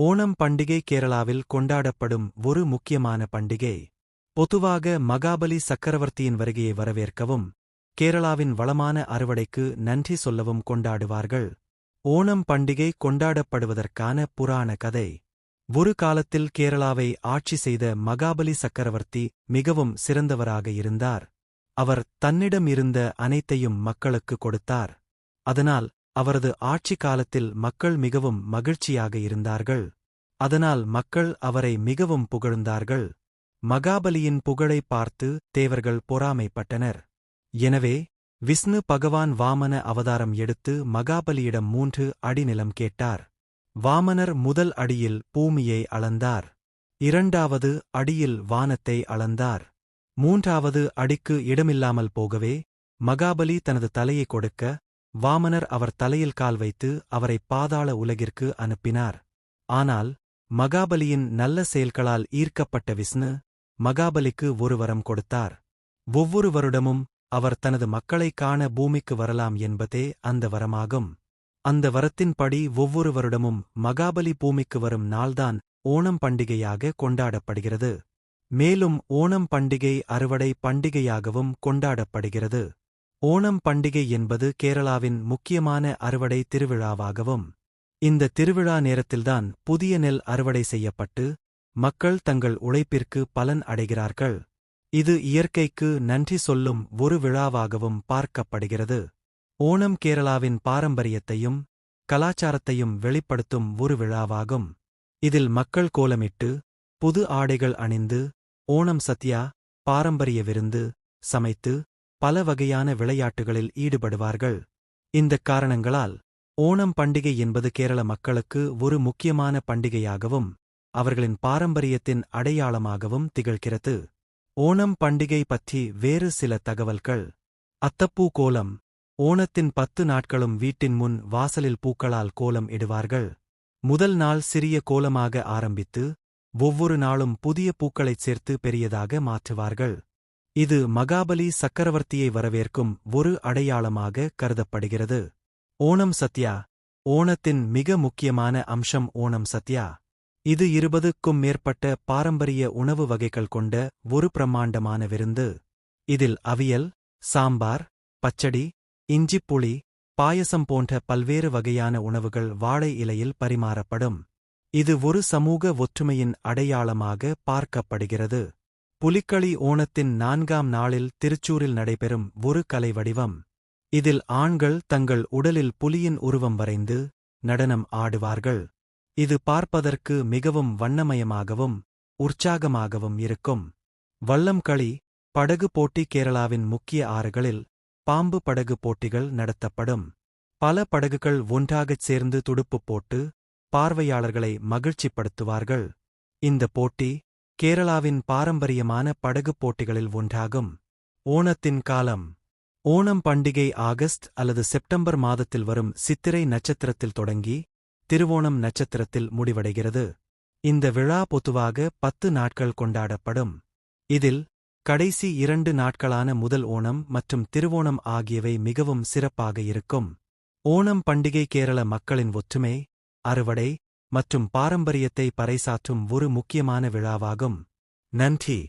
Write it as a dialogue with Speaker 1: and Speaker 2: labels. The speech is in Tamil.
Speaker 1: ஓணம் பண்டிகை கேரளாவில் கொண்டாடப்படும் ஒரு முக்கியமான பண்டிகை. பொதுவாக மகாபலி சக்கரவர்த்தியின் வருகையை வரவேற்கவும் கேரளாவின் வளமான அறுவடைக்கு நன்றி சொல்லவும் கொண்டாடுவார்கள். ஓணம் பண்டிகை கொண்டாடப்படுவதற்கான புராண கதை. ஒரு காலத்தில் கேரளாவை ஆட்சி செய்த மகாபலி சக்கரவர்த்தி மிகவும் சிறந்தவராக இருந்தார். அவர் தன்னிடம் இருந்த அனைத்தையும் மக்களுக்கு கொடுத்தார். அதனால் அவரது ஆட்சி காலத்தில் மக்கள் மிகவும் மகிழ்ச்சியாக இருந்தார்கள். அதனால் மக்கள் அவரை மிகவும் புகழ்ந்தார்கள். மகாபலியின் புகழை பார்த்து தேவர்கள் பொறாமைப்பட்டனர். எனவே விஷ்ணு பகவான் வாமன அவதாரம் எடுத்து மகாபலியிடம் மூன்று அடிநிலம் கேட்டார். வாமனர் முதல் அடியில் பூமியை அளந்தார். இரண்டாவது அடியில் வானத்தை அளந்தார். மூன்றாவது அடிக்கு இடமில்லாமல் போகவே மகாபலி தனது தலையை கொடுக்க வாமனர் அவர் தலையில் கால் வைத்து அவரை பாதாள உலகிற்கு அனுப்பினார். ஆனால் மகாபலியின் நல்ல செயல்களால் ஈர்க்கப்பட்ட விஷ்ணு மகாபலிக்கு ஒரு வரம் கொடுத்தார். ஒவ்வொரு வருடமும் அவர் தனது மக்களைக் காண பூமிக்கு வரலாம் என்பதே அந்த வரமாகும். அந்த வரத்தின்படி ஒவ்வொரு வருடமும் மகாபலி பூமிக்கு வரும் நாள்தான் ஓணம் பண்டிகையாக கொண்டாடப்படுகிறது. மேலும் ஓணம் பண்டிகை அறுவடை பண்டிகையாகவும் கொண்டாடப்படுகிறது. ஓணம் பண்டிகை என்பது கேரளாவின் முக்கியமான அறுவடை திருவிழாவாகவும் இந்த திருவிழா நேரத்தில்தான் புதிய நெல் அறுவடை செய்யப்பட்டு மக்கள் தங்கள் உழைப்பிற்கு பலன் அடைகிறார்கள். இது இயற்கைக்கு நன்றி சொல்லும் ஒரு விழாவாகவும் பார்க்கப்படுகிறது. ஓணம் கேரளாவின் பாரம்பரியத்தையும் கலாச்சாரத்தையும் வெளிப்படுத்தும் ஒரு விழாவாகும். இதில் மக்கள் கோலமிட்டு புது ஆடைகள் அணிந்து ஓணம் சத்யா பாரம்பரிய விருந்து சமைத்து பல வகையான விளையாட்டுகளில் ஈடுபடுவார்கள். இந்தக் காரணங்களால் ஓணம் பண்டிகை என்பது கேரள மக்களுக்கு ஒரு முக்கியமான பண்டிகையாகவும் அவர்களின் பாரம்பரியத்தின் அடையாளமாகவும் திகழ்கிறது. ஓணம் பண்டிகை பற்றி வேறு சில தகவல்கள். அத்தப்பூ கோலம் ஓணத்தின் பத்து நாட்களும் வீட்டின் முன் வாசலில் பூக்களால் கோலம் இடுவார்கள். முதல் நாள் சிறிய கோலமாக ஆரம்பித்து ஒவ்வொரு நாளும் புதிய பூக்களைச் சேர்த்து பெரியதாக மாற்றுவார்கள். இது மகாபலி சக்கரவர்த்தியை வரவேற்கும் ஒரு அடையாளமாக கருதப்படுகிறது. ஓணம் சத்யா ஓணத்தின் மிக முக்கியமான அம்சம் ஓணம் சத்யா. இது இருபதுக்கும் மேற்பட்ட பாரம்பரிய உணவு வகைகள் கொண்ட ஒரு பிரம்மாண்டமான விருந்து. இதில் அவியல் சாம்பார் பச்சடி இஞ்சிப்புளி பாயசம் போன்ற பல்வேறு வகையான உணவுகள் வாழை இலையில் பரிமாறப்படும். இது ஒரு சமூக ஒற்றுமையின் அடையாளமாக பார்க்கப்படுகிறது. புலிக்களி ஓணத்தின் நான்காம் நாளில் திருச்சூரில் நடைபெறும் ஒரு கலை வடிவம். இதில் ஆண்கள் தங்கள் உடலில் புலியின் உருவம் வரைந்து நடனம் ஆடுவார்கள். இது பார்ப்பதற்கு மிகவும் வண்ணமயமாகவும் உற்சாகமாகவும் இருக்கும். வல்லம் களி படகு போட்டி கேரளாவின் முக்கிய ஆறுகளில் பாம்பு படகு போட்டிகள் நடத்தப்படும். பல படகுகள் ஒன்றாகச் சேர்ந்து துடுப்பு போட்டு பார்வையாளர்களை மகிழ்ச்சிப்படுத்துவார்கள். இந்த போட்டி கேரளாவின் பாரம்பரியமான படகுப் போட்டிகளில் ஒன்றாகும் ஓணத்தின் காலம். ஓணம் பண்டிகை ஆகஸ்ட் அல்லது செப்டம்பர் மாதத்தில் வரும் சித்திரை நட்சத்திரத்தில் தொடங்கி திருவோணம் நட்சத்திரத்தில் முடிவடைகிறது. இந்த விழா பொதுவாக பத்து நாட்கள் கொண்டாடப்படும். இதில் கடைசி இரண்டு நாட்களான முதல் ஓணம் மற்றும் திருவோணம் ஆகியவை மிகவும் சிறப்பாக இருக்கும். ஓணம் பண்டிகை கேரள மக்களின் ஒற்றுமை அறுவடை மற்றும் பாரம்பரியத்தை பறைசாற்றும் ஒரு முக்கியமான விழாவாகும். நன்றி.